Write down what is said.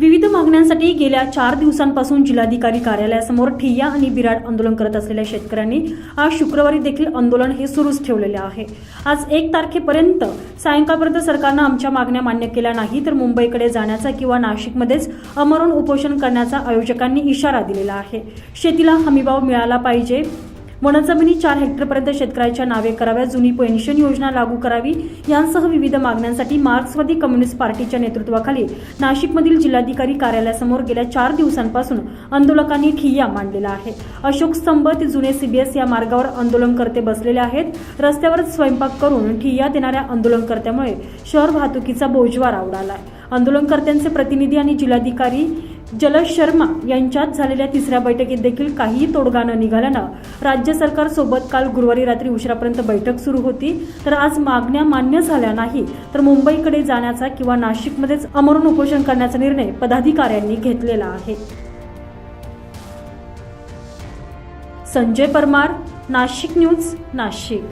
विविध मागण्यांसाठी गेल्या चार दिवसांपासून जिल्हाधिकारी कार्यालयासमोर ठिय्या आणि बिराड आंदोलन करत असलेल्या शेतकऱ्यांनी आज शुक्रवारी देखील आंदोलन हे सुरूच ठेवलेले आहे. आज एक तारखेपर्यंत सायंकाळपर्यंत सरकारनं आमच्या मागण्या मान्य केल्या नाही तर मुंबईकडे जाण्याचा किंवा नाशिकमध्येच अमरण उपोषण करण्याचा आयोजकांनी इशारा दिलेला आहे. शेतीला हमीभाव मिळाला पाहिजे वनजमिनी चार हेक्टरपर्यंत शेतकऱ्याच्या नावे कराव्या जुनी पेन्शन योजना लागू करावी. यांसह विविध मागण्यांसाठी मार्क्सवादी कम्युनिस्ट पार्टीच्या नेतृत्वाखाली नाशिकमधील जिल्हाधिकारी कार्यालयासमोर गेल्या चार दिवसांपासून आंदोलकांनी ठिय्या मांडलेला आहे. अशोक स्तंभ ते जुने सीबीएस या मार्गावर आंदोलनकर्ते बसलेले आहेत. रस्त्यावर स्वयंपाक करून ठिय्या देणाऱ्या आंदोलनकर्त्यामुळे शहर वाहतुकीचा बोजवारा उडाला आहे आंदोलनकर्त्यांचे प्रतिनिधी आणि जिल्हाधिकारी जलज शर्मा यांच्यात झालेल्या तिसऱ्या बैठकीत देखील काहीही तोडगा न निघाल्यानं राज्य सरकारसोबत काल गुरुवारी रात्री उशिरापर्यंत बैठक सुरू होती. तर आज मागण्या मान्य झाल्या नाही तर मुंबईकडे जाण्याचा किंवा नाशिकमध्येच अमरून उपोषण करण्याचा निर्णय पदाधिकाऱ्यांनी घेतलेला आहे. संजय परमार नाशिक न्यूज नाशिक.